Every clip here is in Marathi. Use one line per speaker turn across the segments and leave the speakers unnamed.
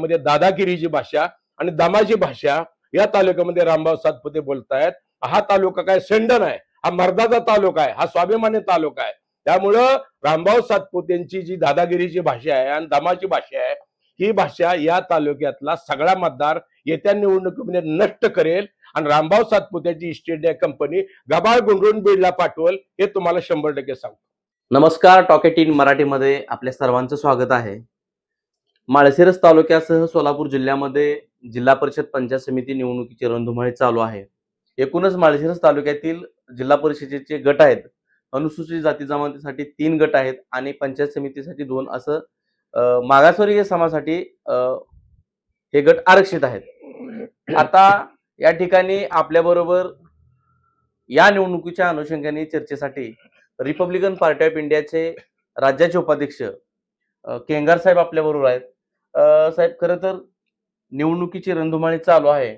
तालुक्यामध्ये दादागिरीची भाषा आणि दमाची भाषा या तालुक्यामध्ये रामभाऊ सातपुते बोलतायत. हा तालुका काय? सेंडन आहे. हा मर्दाचा तालुका आहे. हा स्वाभिमानी तालुका आहे. त्यामुळं रामभाऊ सातपुतेंची जी दादागिरीची भाषा आहे आणि दमाची भाषा आहे ही भाषा या तालुक्यातला सगळा मतदार येत्या निवडणुकीमध्ये नष्ट करेल आणि रामभाऊ सातपुत्याची ईस्ट इंडिया कंपनी गबाळ गुंडून बीडला पाठवल हे तुम्हाला शंभर टक्के सांगतो.
नमस्कार टॉकेट इन मराठीमध्ये आपल्या सर्वांचं स्वागत आहे. माळशिरस तालुक्यासह सोलापूर जिल्ह्यामध्ये जिल्हा परिषद पंचायत समिती निवडणुकीची रणधुमाळी चालू आहे. एकूणच माळशिरस तालुक्यातील जिल्हा परिषदेचे गट आहेत. अनुसूचित जाती जमातीसाठी तीन गट आहेत आणि पंचायत समितीसाठी दोन असं मागासवर्गीय समाजासाठी हे गट आरक्षित आहेत. आता या ठिकाणी आपल्याबरोबर या निवडणुकीच्या अनुषंगाने चर्चेसाठी रिपब्लिकन पार्टी ऑफ इंडियाचे राज्याचे उपाध्यक्ष केंगार साहेब आपल्याबरोबर आहेत. साहेब खरं तर निवडणुकीची रणधुमाळी चालू आहे.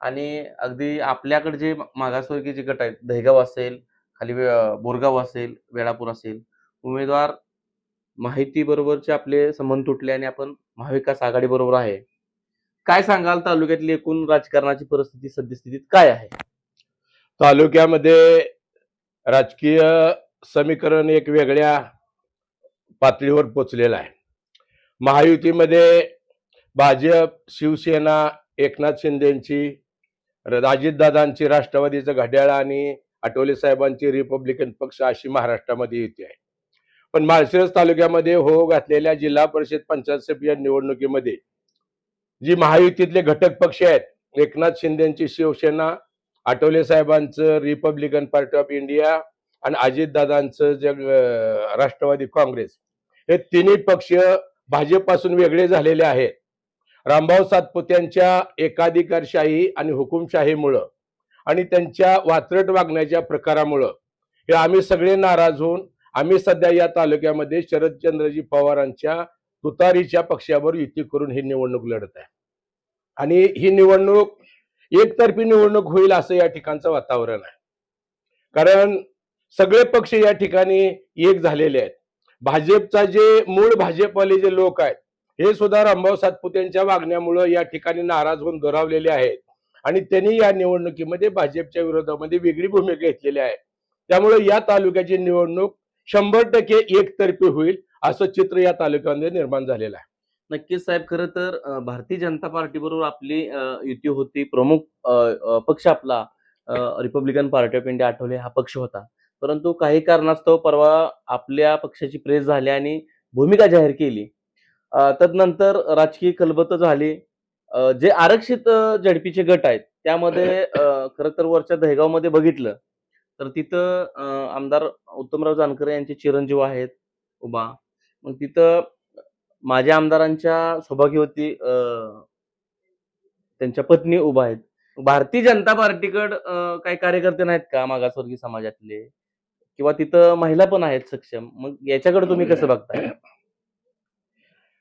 आणि अगदी आपल्याकडे जे मागासवर्गीय जे गट आहेत दहगाव असेल खाली बोरगाव असेल वेळापूर असेल उमेदवार माहिती बरोबरचे आपले संबंध तुटले आणि आपण महाविकास आघाडी बरोबर आहे. काय सांगाल? तालुक्यातली एकूण राजकारणाची परिस्थिती सद्यस्थितीत काय आहे?
तालुक्यामध्ये राजकीय समीकरण एक वेगळ्या पातळीवर पोचलेलं आहे. महायुतीमध्ये भाजप शिवसेना एकनाथ शिंदेची अजितदादांची राष्ट्रवादीचं घड्याळ आणि आठवले साहेबांची रिपब्लिकन पक्ष अशी महाराष्ट्रामध्ये युती आहे. पण माळशिरस तालुक्यामध्ये हो घातलेल्या जिल्हा परिषद पंचायत समिती निवडणुकीमध्ये जी महायुतीतले घटक पक्ष आहेत एकनाथ शिंदेची शिवसेना आठवले साहेबांचं रिपब्लिकन पार्टी ऑफ इंडिया आणि अजितदादांचं जग राष्ट्रवादी काँग्रेस हे तिन्ही पक्ष भाजपपासून वेगळे झालेले आहेत. रामभाऊ सातपुत्यांच्या एकाधिकारशाही आणि हुकुमशाहीमुळं आणि त्यांच्या वात्रट वागण्याच्या प्रकारामुळं हे आम्ही सगळे नाराज होऊन आम्ही सध्या या तालुक्यामध्ये शरदचंद्रजी पवारांच्या तुतारीच्या पक्षावर युती करून ही निवडणूक लढत आहे. आणि ही निवडणूक एकतर्फी निवडणूक होईल असं या ठिकाणचं वातावरण आहे. कारण सगळे पक्ष या ठिकाणी एक झालेले आहेत. भाजपचा जे मूळ भाजपवाले जे लोक आहेत हे सुद्धा रामभाऊ सातपुतेंच्या वागण्यामुळं या ठिकाणी नाराज होऊन दुरावलेले आहेत. आणि त्यांनी या निवडणुकीमध्ये भाजपच्या विरोधामध्ये वेगळी भूमिका घेतलेली आहे. त्यामुळे या तालुक्याची निवडणूक शंभर टक्के एकतर्फी होईल असं चित्र या तालुक्यामध्ये निर्माण झालेलं आहे.
नक्कीच साहेब खरं तर भारतीय जनता पार्टी बरोबर आपली युती होती. प्रमुख पक्ष आपला Republican Party of India Athawale हा पक्ष होता. परंतु काही कारणास्तव परवा आपल्या पक्षाची प्रेस झाली आणि भूमिका जाहीर केली. तदनंतर राजकीय कलबत झाली. जे आरक्षित झडपीचे गट आहेत त्यामध्ये खरं तर वरच्या दहेगावमध्ये बघितलं तर तिथं आमदार उत्तमराव जानकर यांचे चिरंजीव आहेत उभा. मग तिथं माझ्या आमदारांच्या सौभाग्यवती त्यांच्या पत्नी उभा आहेत. भारतीय जनता पार्टीकड काही कार्यकर्ते नाहीत का मागासवर्गीय समाजातले? किंवा तिथं महिला पण आहेत सक्षम मग याच्याकडे तुम्ही कसं बघताय?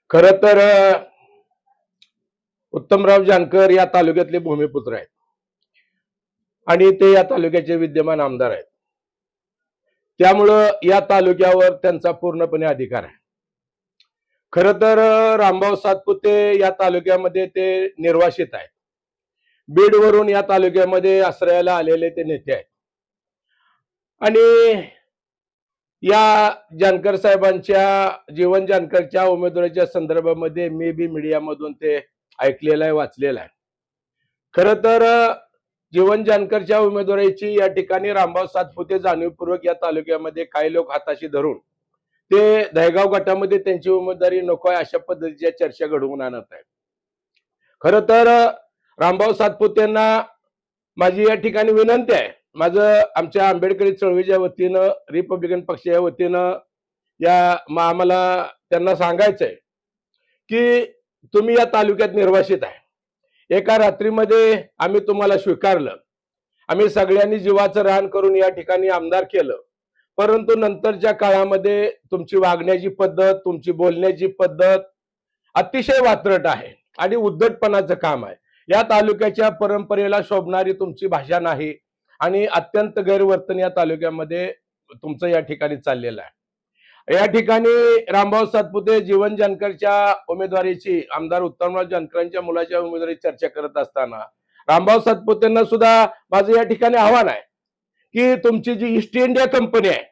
खर तर उत्तमराव जानकर या तालुक्यातले भूमिपुत्र आहेत. आणि ते या तालुक्याचे विद्यमान आमदार आहेत. त्यामुळं या तालुक्यावर त्यांचा पूर्णपणे अधिकार आहे. खर तर रामभाऊ सातपुते या तालुक्यामध्ये ते निर्वासित आहेत. बीडवरून या तालुक्यामध्ये आश्रयाला आलेले ते नेते आहेत. आणि या जानकर साहेबांच्या जीवन जानकरच्या उमेदवाराच्या संदर्भामध्ये मी बी मीडियामधून ते ऐकलेलं आहे वाचलेलं आहे. खर तर जीवन जानकरच्या उमेदवाराची या ठिकाणी रामभाऊ सातपुते जाणीवपूर्वक या तालुक्यामध्ये काही लोक हाताशी धरून ते दहगाव गटामध्ये त्यांची उमेदवारी नको आहे अशा पद्धतीच्या चर्चा घडवून आणत आहेत. खर तर रामभाऊ सातपुतेंना माझी या ठिकाणी विनंती आहे माझं आमच्या आंबेडकरी चळवळीच्या वतीनं रिपब्लिकन पक्षाच्या वतीनं या मग आम्हाला त्यांना सांगायचंय की तुम्ही या तालुक्यात निर्वासित आहे. एका रात्रीमध्ये आम्ही तुम्हाला स्वीकारलं. आम्ही सगळ्यांनी जीवाचं रान करून या ठिकाणी आमदार केलं. परंतु नंतरच्या काळामध्ये तुमची वागण्याची पद्धत तुमची बोलण्याची पद्धत अतिशय वात्रट आहे आणि उद्धटपणाचं काम आहे. या तालुक्याच्या परंपरेला शोभणारी तुमची भाषा नाही. आणि अत्यंत गैरवर्तन या तालुक्यामध्ये तुमचं या ठिकाणी चाललेलं आहे. या ठिकाणी रामभाऊ सातपुते जीवन जानकरच्या उमेदवारीची आमदार उत्तमराव जानकरांच्या मुलाच्या उमेदवारी चर्चा करत असताना रामभाऊ सातपुतेंना सुद्धा माझं या ठिकाणी आव्हान आहे की तुमची जी ईस्ट इंडिया कंपनी आहे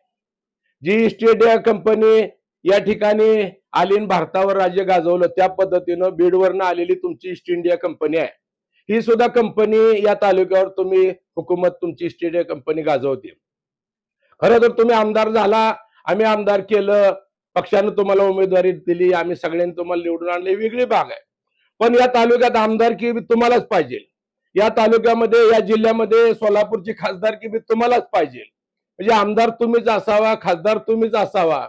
जी ईस्ट इंडिया कंपनी या ठिकाणी आलीन भारतावर राज्य गाजवलं त्या पद्धतीनं बीडवरनं आलेली तुमची ईस्ट इंडिया कंपनी आहे. ही सुद्धा कंपनी या तालुक्यावर तुम्ही हुकूमत तुमची स्टेडियम कंपनी गाजवते. खरं तर तुम्ही आमदार झाला आम्ही आमदार केलं पक्षानं तुम्हाला उमेदवारी दिली आम्ही सगळ्यांनी तुम्हाला निवडून आणले वेगळी भाग आहे. पण या तालुक्यात आमदारकी तुम्हालाच पाहिजे. या तालुक्यामध्ये या जिल्ह्यामध्ये सोलापूरची खासदारकी बी तुम्हालाच पाहिजे. म्हणजे आमदार तुम्हीच असावा खासदार तुम्हीच असावा.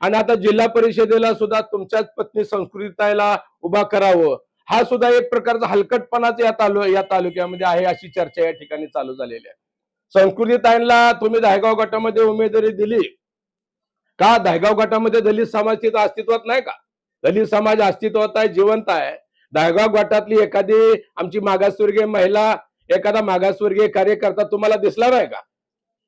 आणि आता जिल्हा परिषदेला सुद्धा तुमच्याच पत्नी संस्कृतीला उभा करावं. हा सुद्धा एक प्रकारचा हलकटपणाच या तालु या तालुक्यामध्ये आहे अशी चर्चा या ठिकाणी चालू झालेली आहे. संस्कृतीताईंना तुम्ही दहेगाव गटामध्ये उमेदवारी दिली. का? दहेगाव गटामध्ये दलित समाज तिथं अस्तित्वात नाही का? दलित समाज अस्तित्वात आहे जिवंत आहे. दहेगाव गटातली एखादी आमची मागासवर्गीय महिला एखादा मागासवर्गीय कार्यकर्ता तुम्हाला दिसला नाही का?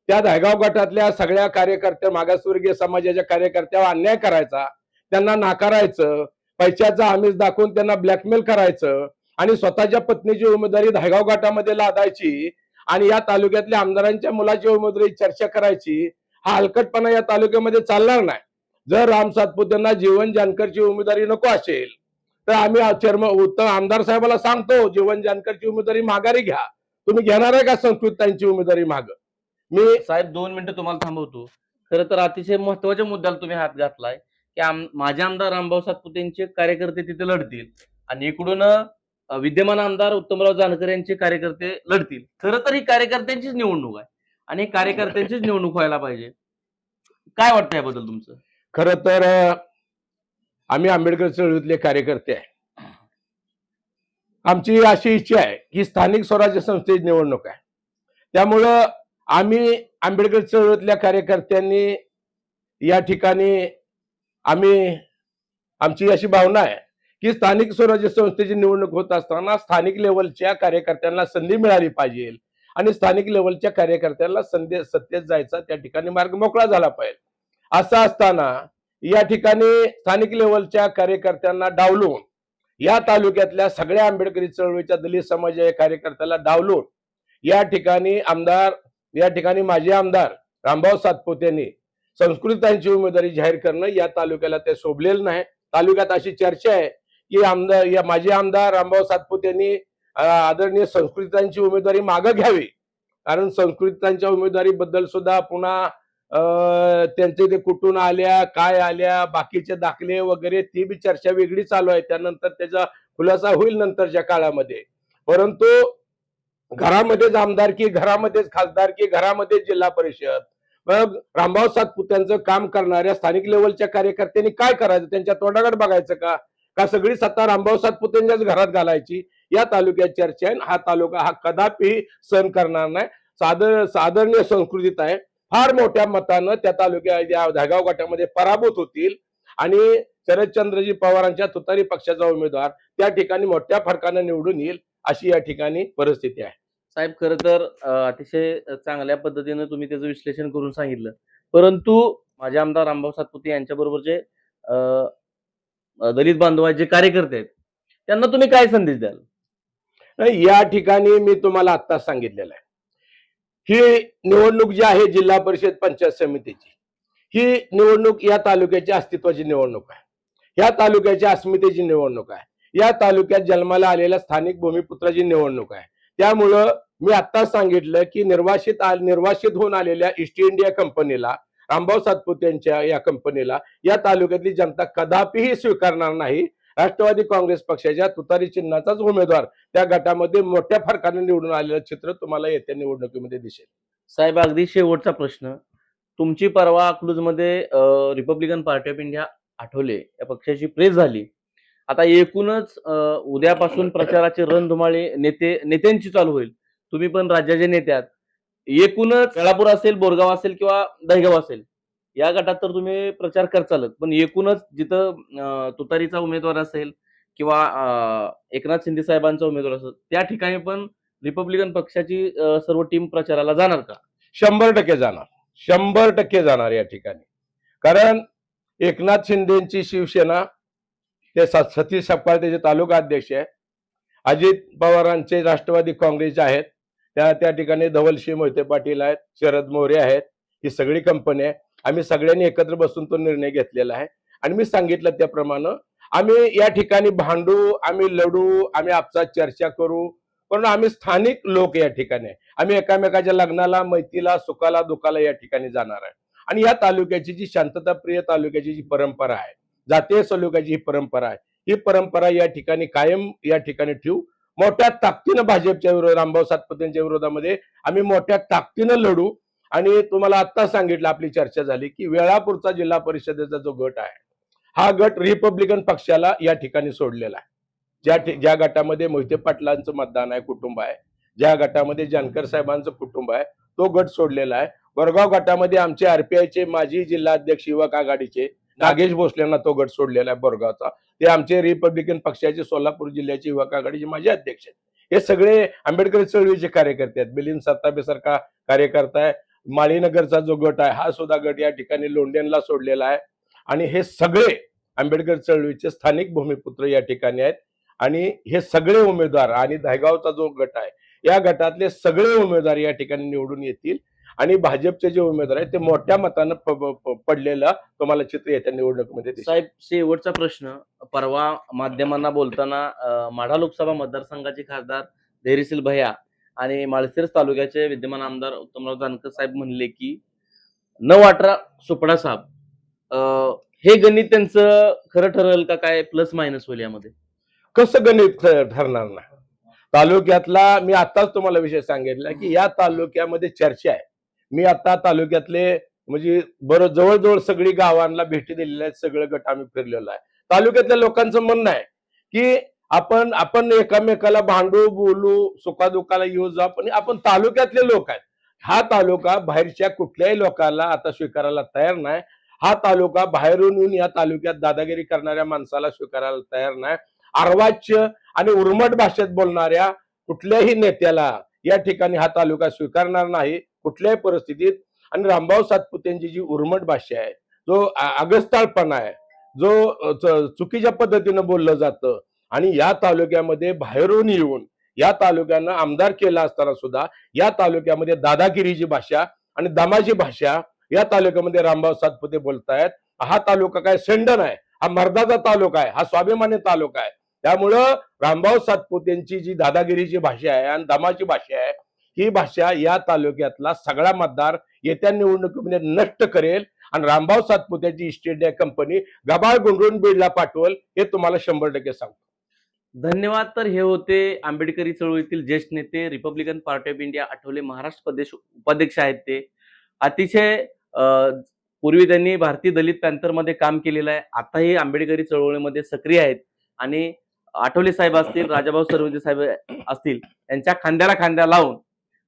त्या दहेगाव गटातल्या सगळ्या कार्यकर्त्या मागासवर्गीय समाजाच्या कार्यकर्त्यावर अन्याय करायचा त्यांना नाकारायचं पैशाचा आमिष दाखवून त्यांना ब्लॅकमेल करायचं आणि स्वतःच्या पत्नीची उमेदवारी धायगाव गटामध्ये लादायची आणि या तालुक्यातल्या आमदारांच्या मुलाची उमेदवारी चर्चा करायची हा हलकटपणा या तालुक्यामध्ये चालणार नाही. जर राम सातपुतेंना जीवन जानकरची उमेदवारी नको असेल तर आम्ही चेअरमन उत्तम आमदार साहेबाला सांगतो जीवन जानकरची उमेदवारी माघारी घ्या. तुम्ही घेणार आहे का संस्कृतांची उमेदवारी माग? मी
साहेब दोन मिनिटं तुम्हाला थांबवतो. खरं तर अतिशय महत्त्वाच्या मुद्द्याला तुम्ही हात घातलाय. की आम- माझे आमदार रामभाऊ सातपुतेंचे कार्यकर्ते तिथे लढतील आणि इकडून विद्यमान आमदार उत्तमराव जानकर यांचे कार्यकर्ते लढतील. खरं तर ही कार्यकर्त्यांचीच निवडणूक आहे आणि कार्यकर्त्यांचीच निवडणूक व्हायला पाहिजे. काय वाटतं याबद्दल तुमचं?
खर तर आम्ही आंबेडकर चळवळीतले कार्यकर्ते आहे. आमची अशी इच्छा आहे की स्थानिक स्वराज्य संस्थेची निवडणूक आहे. त्यामुळं आम्ही आंबेडकर चळवळीतल्या कार्यकर्त्यांनी या ठिकाणी आम्ही आमची अशी भावना आहे की स्थानिक स्वराज्य संस्थेची निवडणूक होत असताना स्थानिक लेवलच्या कार्यकर्त्यांना संधी मिळाली पाहिजे आणि स्थानिक लेवलच्या कार्यकर्त्यांना संधी सत्तेत जायचा त्या ठिकाणी मार्ग मोकळा झाला पाहिजे. असं असताना या ठिकाणी स्थानिक लेवलच्या कार्यकर्त्यांना डावलून या तालुक्यातल्या सगळ्या आंबेडकरी चळवळीच्या दलित समाजाच्या कार्यकर्त्याला डावलून या ठिकाणी आमदार या ठिकाणी माजी आमदार रामभाऊ सातपुतेंनी संस्कृतांची उमेदवारी जाहीर करणं या तालुक्याला ते शोभलेलं नाही. तालुक्यात अशी चर्चा आहे की आमदार या माजी आमदार रामभाऊ सातपुतेंनी यांनी आदरणीय संस्कृतांची उमेदवारी मागं घ्यावी. कारण संस्कृतांच्या उमेदवारीबद्दल सुद्धा पुन्हा अं, त्यांचे ते कुठून आल्या काय आल्या बाकीचे दाखले वगैरे ती बी चर्चा वेगळी चालू आहे. त्यानंतर त्याचा खुलासा होईल नंतरच्या काळामध्ये. परंतु घरामध्येच आमदारकी घरामध्येच खासदारकी घरामध्येच जिल्हा परिषद मग रामभाऊ सातपुत्यांचं काम करणाऱ्या स्थानिक लेवलच्या कार्यकर्त्यांनी काय करायचं? त्यांच्या तोंडाकडे बघायचं का? का सगळी सत्ता रामभाऊ सातपुतेंच्याच घरात घालायची? या तालुक्यात चर्चा आहे हा तालुका हा कदापि सहन करणार नाही. सादर सादरणीय संस्कृतीत आहे. फार मोठ्या मतानं त्या तालुक्यात या धागाव गटामध्ये पराभूत होतील आणि शरदचंद्रजी पवारांच्या तुतारी पक्षाचा उमेदवार त्या ठिकाणी मोठ्या फरकानं निवडून येईल अशी या ठिकाणी परिस्थिती आहे.
साहेब खरं तर अतिशय चांगल्या पद्धतीनं तुम्ही त्याचं विश्लेषण करून सांगितलं. परंतु माझे आमदार रामभाऊ सातपुते यांच्याबरोबरचे दलित बांधवाचे कार्यकर्ते आहेत त्यांना तुम्ही काय संदेश द्याल?
नाही, या ठिकाणी मी तुम्हाला आत्ताच सांगितलेलं आहे. ही निवडणूक जी आहे जिल्हा परिषद पंचायत समितीची ही निवडणूक या तालुक्याची अस्तित्वाची निवडणूक आहे. या तालुक्याच्या अस्मितेची निवडणूक आहे. या तालुक्यात जन्माला आलेल्या स्थानिक भूमिपुत्राची निवडणूक आहे. त्यामुळं मी आता सांगितलं की निर्वासित निर्वासित होऊन आलेल्या ईस्ट इंडिया कंपनीला रामभाऊ सातपुतेंच्या या कंपनीला या तालुक्यातली जनता कदापिही स्वीकारणार नाही. राष्ट्रवादी काँग्रेस पक्षाच्या तुतारी चिन्हाचाच उमेदवार त्या गटामध्ये मोठ्या फरकाने निवडून आलेलं चित्र तुम्हाला येत्या निवडणुकीमध्ये दिसेल.
साहेब अगदी शेवटचा प्रश्न. तुमची परवा अकलूजमध्ये Republican Party of India Athawale. या पक्षाची प्रेस झाली. आता एकूणच उद्यापासून प्रचाराचे रणधुमाळे नेते नेत्यांची चालू होईल. तुम्ही पण राज्याचे नेते आहात. एकूणच केळापूर असेल बोरगाव असेल किंवा दहिगाव असेल या गटात तर तुम्ही प्रचार करचालच पण एकूणच जिथं तुतारीचा उमेदवार असेल किंवा एकनाथ शिंदे साहेबांचा उमेदवार असेल त्या ठिकाणी पण रिपब्लिकन पक्षाची सर्व टीम प्रचाराला जाणार का?
शंभर टक्के जाणार. शंभर टक्के जाणार या ठिकाणी. कारण एकनाथ शिंदेची शिवसेना ते सतीश सपकाळ त्याचे तालुका अध्यक्ष आहे. अजित पवारांचे राष्ट्रवादी काँग्रेसचे आहेत. त्या त्या ठिकाणी धवलशी मोहिते पाटील आहेत शरद मोरे आहेत ही सगळी कंपनी आहे. आम्ही सगळ्यांनी एकत्र बसून तो निर्णय घेतलेला आहे. आणि मी सांगितलं त्याप्रमाणे आम्ही या ठिकाणी भांडू आम्ही लढू आम्ही आपसात चर्चा करू पण आम्ही स्थानिक लोक या ठिकाणी आम्ही एकामेकाच्या लग्नाला मैतीला सुखाला दुखाला या ठिकाणी जाणार आहे. आणि या तालुक्याची जी शांतताप्रिय तालुक्याची जी परंपरा आहे जातीय तालुक्याची ही परंपरा आहे ही परंपरा या ठिकाणी कायम या ठिकाणी ठेवू मोठ्या ताकदीनं भाजपच्या विरोध रामभाऊ सातपुतेंच्या विरोधामध्ये आम्ही मोठ्या ताकदीनं लढू. आणि तुम्हाला आता सांगितलं आपली चर्चा झाली की वेळापूरचा जिल्हा परिषदेचा जो गट आहे हा गट रिपब्लिकन पक्षाला या ठिकाणी सोडलेला आहे. ज्या ज्या गटामध्ये मोहिते पाटलांचं मतदान आहे कुटुंब आहे ज्या गटामध्ये जानकर साहेबांचं कुटुंब आहे तो गट सोडलेला आहे. वरगाव गटामध्ये आमचे आरपीआयचे माजी जिल्हा अध्यक्ष युवक आघाडीचे नागेश भोसलेंना तो गट सोडलेला आहे बोरगावचा. ते आमचे रिपब्लिकन पक्षाचे सोलापूर जिल्ह्याचे युवक आघाडीचे माजी अध्यक्ष आहेत. हे सगळे आंबेडकर चळवळीचे कार्यकर्ते आहेत. मिलिंद सत्ताबे सारखा कार्यकर्ता आहे. माळीनगरचा जो गट आहे हा सुद्धा गट या ठिकाणी लोंढ्यांना सोडलेला आहे. आणि हे सगळे आंबेडकर चळवळीचे स्थानिक भूमिपुत्र या ठिकाणी आहेत. आणि हे सगळे उमेदवार आणि दहगावचा जो गट आहे या गटातले सगळे उमेदवार या ठिकाणी निवडून येतील. आणि भाजपचे जे उमेदवार आहेत ते मोठ्या मतानं पडलेलं तुम्हाला चित्र येत्या निवडणुकीमध्ये.
साहेब शेवटचा प्रश्न. परवा माध्यमांना बोलताना माढा लोकसभा मतदारसंघाचे खासदार धैर्यशील भैया आणि माळशिरस तालुक्याचे विद्यमान आमदार उत्तमराव जानकर साहेब म्हणले की नऊ अठरा सुपडा साहेब हे गणित त्यांचं खरं ठरेल का काय? प्लस मायनस होईल यामध्ये.
कसं गणित ठरणार ना तालुक्यातला मी आताच तुम्हाला विषय सांगितला की या तालुक्यामध्ये चर्चा आहे. मी आता तालुक्यातले म्हणजे बरं जवळजवळ सगळी गावांना भेटी दिलेल्या आहेत सगळं गट आम्ही फिरलेलो आहे. तालुक्यातल्या लोकांचं म्हणणं आहे की आपण आपण एकामेकाला भांडू बोलू सुखादुखाला येऊ जा पण आपण तालुक्यातले लोक आहेत. हा तालुका बाहेरच्या कुठल्याही लोकांना आता स्वीकारायला तयार नाही. हा तालुका बाहेरून येऊन या तालुक्यात दादागिरी करणाऱ्या माणसाला स्वीकारायला तयार नाही. अर्वाच्य आणि उर्मट भाषेत बोलणाऱ्या कुठल्याही नेत्याला या ठिकाणी हा तालुका स्वीकारणार नाही. कुठल्याही परिस्थितीत आणि रामभाऊ सातपुतेंची जी उर्मट भाषा आहे जो अगस्ताळपणा आहे जो च- चुकीच्या पद्धतीनं बोललं जातं आणि या तालुक्यामध्ये बाहेरून येऊन या तालुक्यानं आमदार केला असताना सुद्धा या तालुक्यामध्ये दादागिरीची भाषा आणि दमाची भाषा या तालुक्यामध्ये रामभाऊ सातपुते बोलतायत. हा तालुका काय सेंडन आहे हा मर्दाचा तालुका आहे हा स्वाभिमानी तालुका आहे. त्यामुळं रामभाऊ सातपुतेंची जी दादागिरीची भाषा आहे आणि दमाची भाषा आहे ही भाषा या तालुक्यातला सगळा मतदार येत्या निवडणुकीमध्ये नष्ट करेल. आणि रामभाऊ सातपुत्याची ईस्ट इंडिया कंपनी गबाळ गुंडून बीडला पाठवल हे तुम्हाला शंभर टक्के सांगतो.
धन्यवाद. तर हे होते आंबेडकरी चळवळीतील ज्येष्ठ नेते Republican Party of India Athawale Maharashtra प्रदेश उपाध्यक्ष आहेत ते. अतिशय अं, पूर्वी त्यांनी भारतीय दलित पॅन्थरमध्ये काम केलेलं आहे. आताही आंबेडकरी चळवळीमध्ये सक्रिय आहेत. आणि आठवले साहेब असतील राजाभाऊ सरवदे साहेब असतील यांच्या खांद्याला खांद्या लावून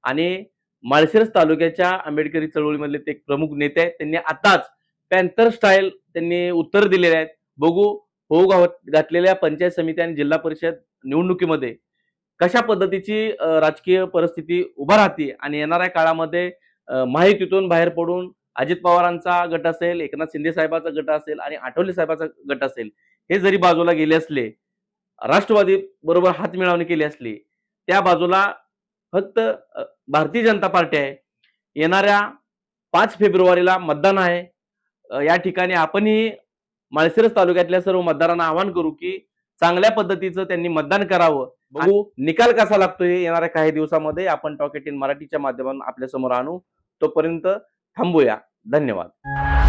आणि माळशिरस तालुक्याच्या आंबेडकरी चळवळीमधले ते प्रमुख नेते आहेत. त्यांनी आताच पॅन्थर स्टाईल त्यांनी उत्तर दिलेले आहेत. बघू होऊ गावात घातलेल्या पंचायत समिती आणि जिल्हा परिषद निवडणुकीमध्ये कशा पद्धतीची राजकीय परिस्थिती उभा राहते आणि येणाऱ्या काळामध्ये माहितीतून बाहेर पडून अजित पवारांचा गट असेल एकनाथ शिंदे साहेबाचा गट असेल आणि आठवले साहेबाचा गट असेल हे जरी बाजूला गेले असले राष्ट्रवादी बरोबर हात मिळवणी केली असली त्या बाजूला फक्त भारतीय जनता पार्टी आहे. येणाऱ्या पाच फेब्रुवारीला मतदान आहे. या ठिकाणी आपणही माळशिरस तालुक्यातल्या सर्व मतदारांना आवाहन करू की चांगल्या पद्धतीचं त्यांनी मतदान करावं. बघू. निकाल कसा लागतोय येणाऱ्या काही दिवसामध्ये आपण टॉकेट इन मराठीच्या माध्यमातून आपल्यासमोर आणू. तोपर्यंत थांबूया. धन्यवाद.